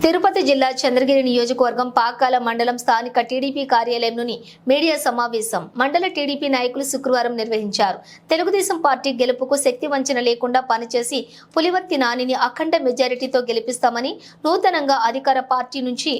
తిరుపతి జిల్లా చంద్రగిరి నియోజకవర్గం పాకాల మండలం స్థానిక టీడీపీ కార్యాలయంలోని మీడియా సమావేశం. మండల టీడీపీ నాయకులు శుక్రవారం నిర్వహించారు. తెలుగుదేశం పార్టీ గెలుపుకు శక్తి వంచన లేకుండా పనిచేసి పులివర్తి నానిని అఖండ మెజారిటీతో గెలిపిస్తామని నూతనంగా అధికార పార్టీ నుంచి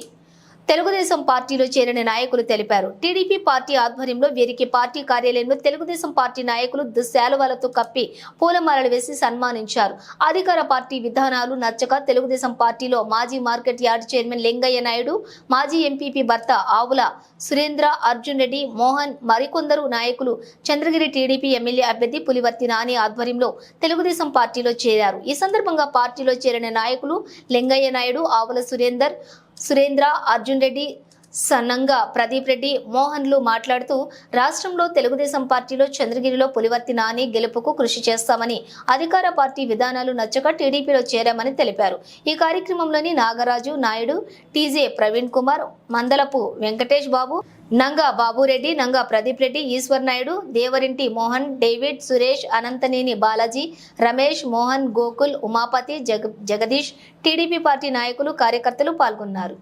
తెలుగుదేశం పార్టీలో చేరిన నాయకులు తెలిపారు. టీడీపీ పార్టీ ఆధ్వర్యంలో వీరికి పార్టీ కార్యాలయంలో తెలుగుదేశం పార్టీ నాయకులు దుశ్శాలువాలతో కప్పి పూలమాలలు వేసి సన్మానించారు. అధికార పార్టీ విధానాలు నచ్చక తెలుగుదేశం పార్టీలో మాజీ market yard chairman Lingaiah Naidu మాజీ ఎంపీపీ భర్త ఆవుల సురేంద్ర అర్జున్ రెడ్డి మోహన్ మరికొందరు నాయకులు చంద్రగిరి టీడీపీ ఎమ్మెల్యే అభ్యర్థి పులివర్తి నాని ఆధ్వర్యంలో తెలుగుదేశం పార్టీలో చేరారు. ఈ సందర్భంగా పార్టీలో చేరిన నాయకులు లింగయ్య నాయుడు ఆవుల సురేందర్ సురేంద్ర అర్జున్ రెడ్డి సన్నంగా ప్రదీప్ రెడ్డి మోహన్లు మాట్లాడుతూ రాష్ట్రంలో తెలుగుదేశం పార్టీలో చంద్రగిరిలో పులివర్తి నాని గెలుపుకు కృషి చేస్తామని అధికార పార్టీ విధానాలు నచ్చక టీడీపీలో చేరామని తెలిపారు. ఈ కార్యక్రమంలోని నాగరాజు నాయుడు టీజే ప్రవీణ్ కుమార్ మందలపు వెంకటేష్ బాబు నంగా బాబురెడ్డి నంగా ప్రదీప్ రెడ్డి ఈశ్వర్ నాయుడు దేవరింటి మోహన్ డేవిడ్ సురేష్ అనంతనేని బాలాజీ రమేష్ మోహన్ గోకుల్ ఉమాపతి జగ జగదీష్ టీడీపీ పార్టీ నాయకులు కార్యకర్తలు పాల్గొన్నారు.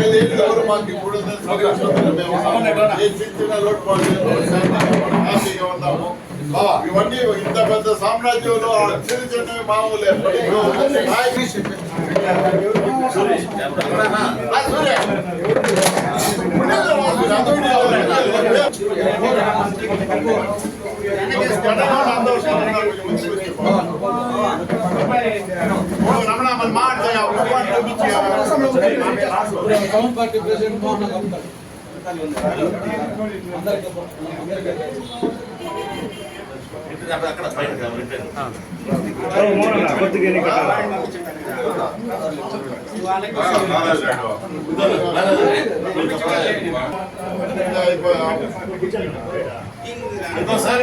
ఐదేళ్ళు ఎవరు మాకు హ్యాపీగా ఉన్నాము. ఇవన్నీ ఇంత పెద్ద సామ్రాజ్యంలో చిన్న చిన్నవి మామూలే. అందరూ ఉండేది. గడ్డలో అందరూ ఉన్నారు. కొంచెం ముందుకు వచ్చి. ఓ, రమణ మన మాట టౌన్ పార్టీ ప్రెసిడెంట్ మోహన్ గారు ఇంకోసారి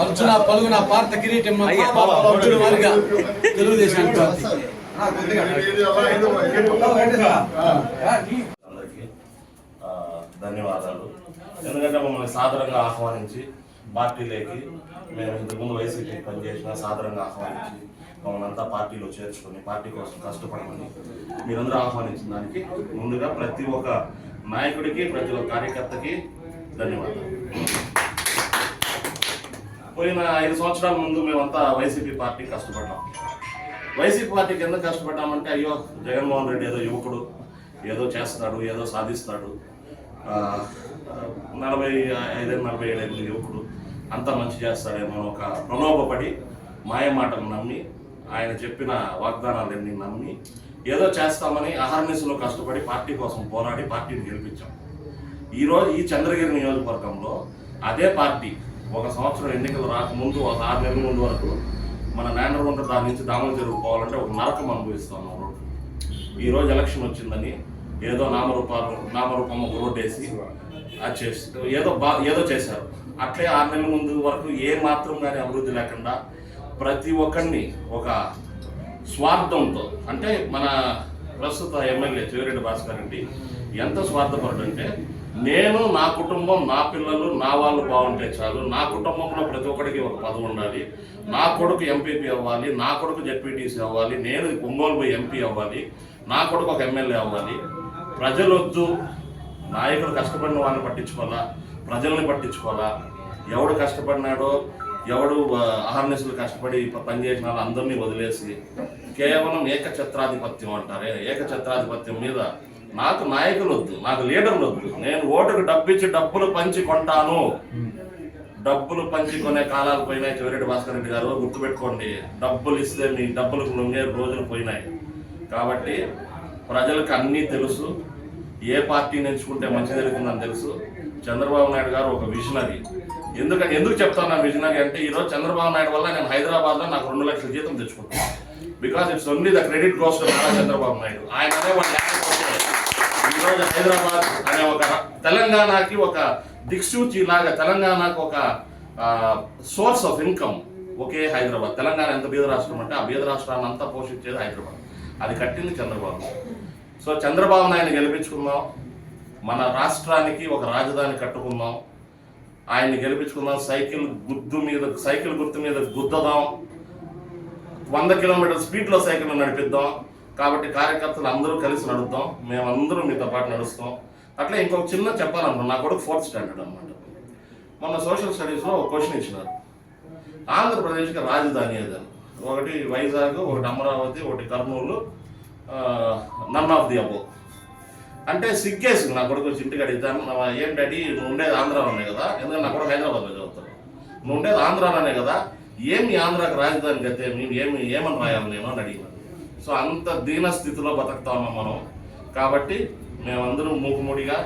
అర్జున పలుగున భారత కిరీటం అర్జున వారిగా తెలుగుదేశం పార్టీ అందరికీ ఆ, ధన్యవాదాలు. ఎందుకంటే మమ్మల్ని సాదరంగా ఆహ్వానించి పార్టీలోకి మేము ఇంతకుముందు వైసీపీ పనిచేసిన సాధారణంగా ఆహ్వానించి మమ్మల్ని అంతా పార్టీలో చేర్చుకొని పార్టీ కోసం కష్టపడమని మీరందరూ ఆహ్వానించిన దానికి ముందుగా ప్రతి ఒక్క నాయకుడికి ప్రతి ఒక్క కార్యకర్తకి ధన్యవాదాలు. పోయిన ఐదు సంవత్సరాల ముందు మేమంతా వైసీపీ పార్టీ కష్టపడ్డాం. వైసీపీ పార్టీకి ఎందుకు కష్టపడ్డామంటే అయ్యో జగన్మోహన్ రెడ్డి ఏదో యువకుడు ఏదో చేస్తాడు ఏదో సాధిస్తాడు నలభై ఐదు నలభై ఏడు యువకుడు. అంతా మంచి చేస్తాడేమో అని ఒక ప్రలోభపడి మాయ మాటలు నమ్మి ఆయన చెప్పిన వాగ్దానాలన్నీ నమ్మి ఏదో చేస్తామని అహర్నిశలో కష్టపడి పార్టీ కోసం పోరాడి పార్టీని గెలిపించాం. ఈరోజు ఈ చంద్రగిరి నియోజకవర్గంలో అదే పార్టీ ఒక సంవత్సరం ఎన్నికలు రాకముందు ఒక ఆరు నెలల ముందు వరకు మన నేంద్రగుంట దాని నుంచి దామల చెరువు పోవాలంటే ఒక నరకం అనుభవిస్తాం రోడ్డు ఈరోజు ఎలక్షన్ వచ్చిందని ఏదో నామరూపాలు నామరూపం ఒక రోడ్డు వేసి అది చేసి ఏదో బా ఏదో చేశారు. అట్లే ఆరు నెలల ముందు వరకు ఏ మాత్రం కానీ అభివృద్ధి లేకుండా ప్రతి ఒక్కరిని ఒక స్వార్థంతో అంటే మన ప్రస్తుత ఎమ్మెల్యే చెవిరెడ్డి భాస్కర్ రెడ్డి ఎంత స్వార్థపరుడు అంటే నేను నా కుటుంబం నా పిల్లలు నా వాళ్ళు బాగుంటే చాలు నా కుటుంబంలో ప్రతి ఒక్కరికి ఒక పదవి ఉండాలి నా కొడుకు ఎంపీపీ అవ్వాలి నా కొడుకు జెడ్పీటీసీ అవ్వాలి నేను ఒంగోలు పోయి ఎంపీ అవ్వాలి నా కొడుకు ఒక ఎమ్మెల్యే అవ్వాలి ప్రజలొద్దు నాయకుడు కష్టపడిన వాళ్ళని పట్టించుకోవాలా ప్రజల్ని పట్టించుకోవాలా? ఎవడు కష్టపడినాడో ఎవడు ఆ, అహర్నిశలు కష్టపడి పనిచేసిన వాళ్ళు అందరినీ వదిలేసి కేవలం ఏకఛత్రాధిపత్యం అంటారు? ఏకఛత్రాధిపత్యం మీద నాకు నాయకులు వద్దు నాకు లీడర్లు వద్దు. నేను ఓటుకు డబ్బిచ్చి డబ్బులు పంచి కొంటాను. డబ్బులు పంచుకునే కాలాలు పోయినాయి చివరెడ్డి భాస్కర్ రెడ్డి గారు. గుర్తుపెట్టుకోండి డబ్బులు ఇస్తే మీ డబ్బులకు లొంగే రోజులు పోయినాయి. కాబట్టి ప్రజలకు అన్నీ తెలుసు. ఏ పార్టీని ఎంచుకుంటే మంచి జరుగుతుందని తెలుసు. చంద్రబాబు నాయుడు గారు ఒక విజనరీ ఎందుకంటే ఎందుకు చెప్తాను విజనరీ అంటే ఈరోజు చంద్రబాబు నాయుడు వల్ల నేను హైదరాబాద్లో నాకు రెండు లక్షల జీతం తెచ్చుకుంటాను because it's only the credit goes Chandrababu Naidu. ఆయన ఈరోజు హైదరాబాద్ అనే ఒక తెలంగాణకి ఒక దిక్సూచి లాగా తెలంగాణకు ఒక సోర్స్ ఆఫ్ ఇన్కమ్ ఒకే హైదరాబాద్. తెలంగాణ ఎంత బీద రాష్ట్రం అంటే ఆ బీద రాష్ట్రాన్ని అంతా పోషించేది హైదరాబాద్. అది కట్టింది చంద్రబాబు. సో చంద్రబాబు నాయుడు గెలిపించుకుందాం. మన రాష్ట్రానికి ఒక రాజధాని కట్టుకుందాం. ఆయన్ని గెలిపించుకుందాం. సైకిల్ గుర్తు మీద సైకిల్ గుర్తు మీద గుద్దదాం. వంద కిలోమీటర్ స్పీడ్లో సైకిల్ నడిపిద్దాం. కాబట్టి కార్యకర్తలు అందరూ కలిసి నడుద్దాం. మేమందరూ మీతో పాటు నడుస్తాం. అట్లా ఇంకొక చిన్న చెప్పాలనుకున్నా నా కొడుకు ఫోర్త్ స్టాండర్డ్ అనమాట మొన్న సోషల్ స్టడీస్లో ఒక క్వశ్చన్ ఇచ్చినారు. ఆంధ్రప్రదేశ్కి రాజధాని ఏదని ఒకటి వైజాగ్ ఒకటి అమరావతి ఒకటి Kurnool none of the above అంటే సిగ్గేసింది నా కొడుకు వచ్చి ఇంటికి అడిగితాను ఏం డాడీ నువ్వు ఉండేది ఆంధ్రాలోనే కదా? ఎందుకంటే నా కొడుకు హైదరాబాద్లో చదువుతాను నువ్వు ఉండేది ఆంధ్రాలోనే కదా? ఏమి ఆంధ్రాకి రాజధాని గతే మేము ఏమి ఏమని రాయాలి నేను అని అడిగినాను సో అంత దీన స్థితిలో బతుకుతా ఉన్నాం మనం. కాబట్టి మేమందరం మూకుముడిగా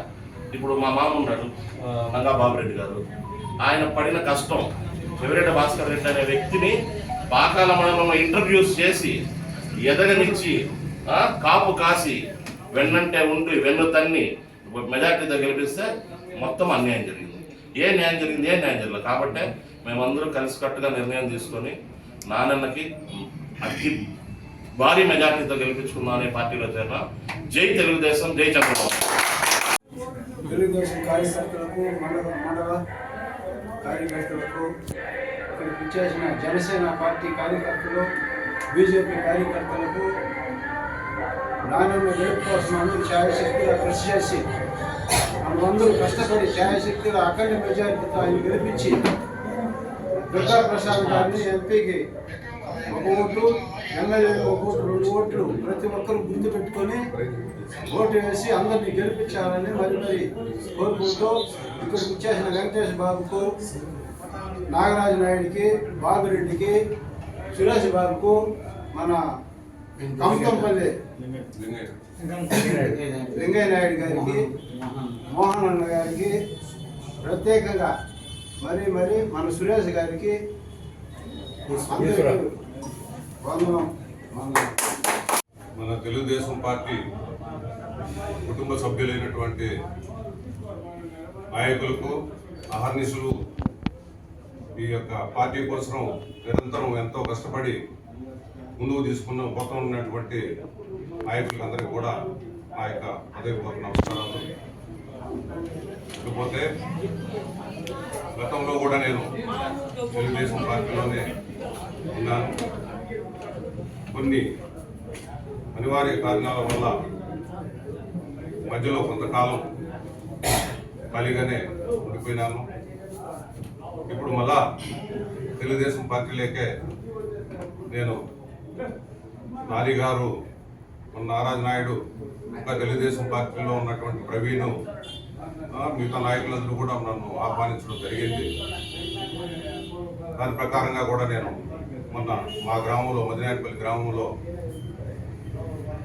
ఇప్పుడు మా మామ ఉన్నాడు ఆ, నంగా బాబురెడ్డి గారు. ఆయన పడిన కష్టం ఎవరెడ్డి భాస్కర్ రెడ్డి అనే వ్యక్తిని పాకాల మండలంలో ఇంటర్వ్యూస్ చేసి ఎదగనిచ్చి కాపు కాసి వెన్నంటే ఉండి వెన్ను తన్ని మెజార్టీతో గెలిపిస్తే మొత్తం అన్యాయం జరిగింది. ఏ న్యాయం జరిగింది? ఏ న్యాయం జరిగింది కాబట్టి మేమందరూ కలిసికట్టుగా నిర్ణయం తీసుకొని నానన్నకి అతి భారీ మెజార్టీతో గెలిపించుకుందాం అనే పార్టీలో చేరిన జై తెలుగుదేశం జై చంద్రబాబు. తెలుగుదేశం కార్యకర్తలకు మండల మండల కార్యకర్తలకు ఇక్కడికి వచ్చేసిన జనసేన పార్టీ కార్యకర్తలు బీజేపీ కార్యకర్తలకు నాణ్యమైన గెలుపు కోసం అందరూ ఛాయశక్తిగా కృషి చేసి మనమందరూ కష్టపడి ఛాయశక్తిగా అఖండ మెజారిటీతో ఆయన గెలిపించి ప్రసాద్ గారిని ఎంపీకి ఒక ఓటు ఎమ్మెల్యేకి ఒక ఓటు రెండు ఓట్లు ప్రతి ఒక్కరు గుర్తు పెట్టుకొని ఓటు వేసి అందరినీ గెలిపించాలని మరి మరి కోరుకుంటూ ఇక్కడికి వచ్చేసిన వెంకటేష్ బాబుకు నాగరాజు నాయుడికి బాబురెడ్డికి సురేష్ బాబుకు మన కంకంపల్లి వెంకయ్య నాయుడు గారికి మోహన్ అన్న గారికి ప్రత్యేకంగా మరి మరి మన సురేష్ గారికి మన తెలుగుదేశం పార్టీ కుటుంబ సభ్యులైనటువంటి నాయకులకు అహర్నిశలు ఈ యొక్క పార్టీ కోసం నిరంతరం ఎంతో కష్టపడి ముందుకు తీసుకున్న మొత్తం ఉన్నటువంటి నాయకులందరికీ కూడా నా యొక్క హృదయపూర్వక నమస్కారాలు. ఇకపోతే గతంలో కూడా నేను తెలుగుదేశం పార్టీలోనే ఉన్నాను. కొన్ని అనివార్య కారణాల వల్ల మధ్యలో కొంతకాలం ఖాళీగానే ఉండిపోయినాను. ఇప్పుడు మళ్ళా తెలుగుదేశం పార్టీలోకే నేను నాని గారు మన నాయుడు ఇంకా తెలుగుదేశం పార్టీలో ఉన్నటువంటి ప్రవీణ్ మిగతా నాయకులందరూ కూడా నన్ను ఆహ్వానించడం జరిగింది. దాని ప్రకారంగా కూడా నేను మొన్న మా గ్రామంలో మదినాయపల్లి గ్రామంలో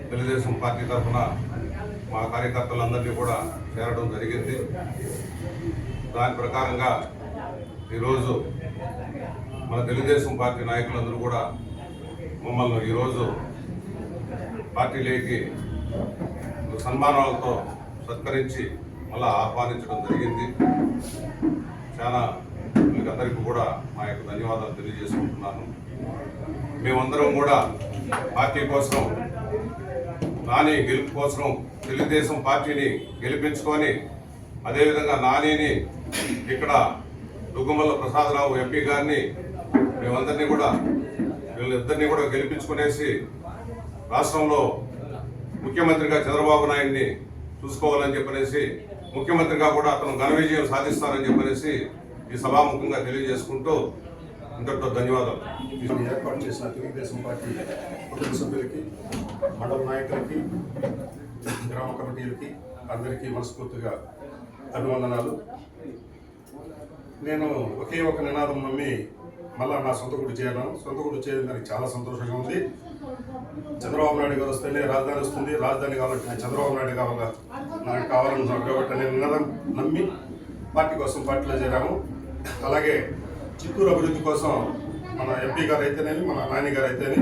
తెలుగుదేశం పార్టీ తరఫున మా కార్యకర్తలందరినీ కూడా చేరడం జరిగింది. దాని ప్రకారంగా ఈరోజు మన తెలుగుదేశం పార్టీ నాయకులందరూ కూడా మమ్మల్ని ఈరోజు పార్టీలోకి సన్మానాలతో సత్కరించి మళ్ళా ఆహ్వానించడం జరిగింది. చాలా మీకు అందరికీ కూడా మా యొక్క ధన్యవాదాలు తెలియజేసుకుంటున్నాను. మేమందరం కూడా పార్టీ కోసం నాని గెలుపు కోసం తెలుగుదేశం పార్టీని గెలిపించుకొని అదేవిధంగా నానిని ఇక్కడ దుగ్గుమల్ల ప్రసాదరావు ఎంపీ గారిని మేమందరినీ కూడా వీళ్ళిద్దరినీ కూడా గెలిపించుకునేసి రాష్ట్రంలో ముఖ్యమంత్రిగా చంద్రబాబు నాయుడిని చూసుకోవాలని చెప్పనేసి ముఖ్యమంత్రిగా కూడా అతను ఘన విజయం సాధిస్తారని చెప్పనేసి ఈ సభాముఖంగా తెలియజేసుకుంటూ ఇంతటితో ధన్యవాదాలు. ఏర్పాటు చేసిన తెలుగుదేశం పార్టీ కుటుంబ సభ్యులకి మండల నాయకులకి గ్రామ కమిటీలకి అందరికీ మనస్ఫూర్తిగా అభివందనాలు నేను ఒకే ఒక నినాదం నమ్మి మళ్ళా నా సొంత గుడి చేరాను. సొంత గుడి చేయడం దానికి చాలా సంతోషంగా ఉంది. చంద్రబాబు నాయుడు గారు వస్తేనే రాజధాని వస్తుంది. రాజధాని కాబట్టి చంద్రబాబు నాయుడు కావాలా? నాకు కావాలనుకున్నాను కాబట్టి నేను నిన్నదం నమ్మి పార్టీ కోసం పార్టీలో చేరాము. అలాగే చిత్తూరు అభివృద్ధి కోసం మన ఎంపీ గారు అయితేనేమి మన నాని గారు అయితేనే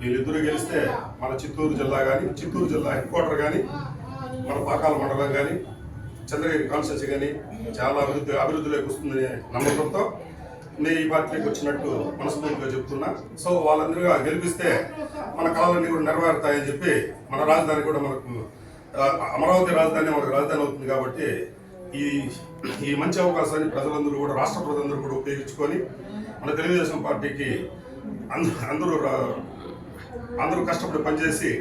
వీళ్ళిద్దరూ గెలిస్తే మన చిత్తూరు జిల్లా కానీ చిత్తూరు జిల్లా హెడ్ క్వార్టర్ కానీ మన పాకాల మండలం కానీ చంద్రగిరి కాన్స్టెన్సీ కానీ చాలా అభివృద్ధి అభివృద్ధిలోకి వస్తుందనే నమ్మకంతో నేను ఈ పార్టీలోకి వచ్చినట్టు మనస్ఫూర్తిగా చెప్తున్నా. సో వాళ్ళందరూ గెలిపిస్తే మన కళలన్నీ కూడా నెరవేరుతాయని చెప్పి మన రాజధాని కూడా మనకు అమరావతి రాజధాని మనకు రాజధాని అవుతుంది కాబట్టి ఈ ఈ మంచి అవకాశాన్ని ప్రజలందరూ కూడా రాష్ట్ర ప్రజలందరూ కూడా ఉపయోగించుకొని మన తెలుగుదేశం పార్టీకి అంద- అందరూ రా- అందరూ కష్టపడి పనిచేసి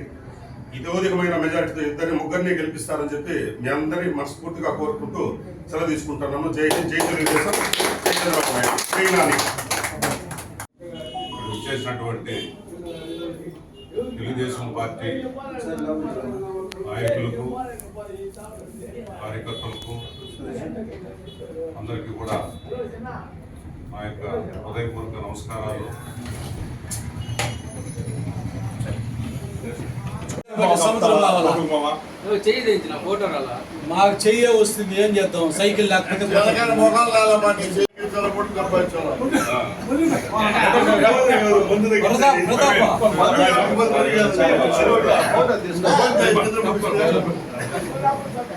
ఇదోధికమైన మెజారిటీతో ఇద్దరిని ముగ్గురిని గెలిపిస్తారని చెప్పి మీ అందరినీ మనస్ఫూర్తిగా కోరుకుంటూ సెలవు తీసుకుంటున్నాను జై జై తెలుగుదేశం. వచ్చేసినటువంటి తెలుగుదేశం పార్టీ నాయకులకు కార్యకర్తలకు అందరికీ కూడా మా యొక్క హృదయపూర్వక నమస్కారాలు. మాకు చెయ్యే వస్తుంది ఏం చేద్దాం? సైకిల్ లేకపోతే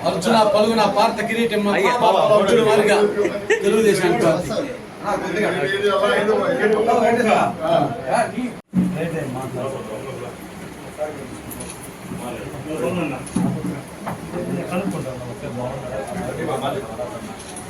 అర్జున పలుగున భారత కిరీటం అర్జున వారిగా తెలుగుదేశం పార్టీ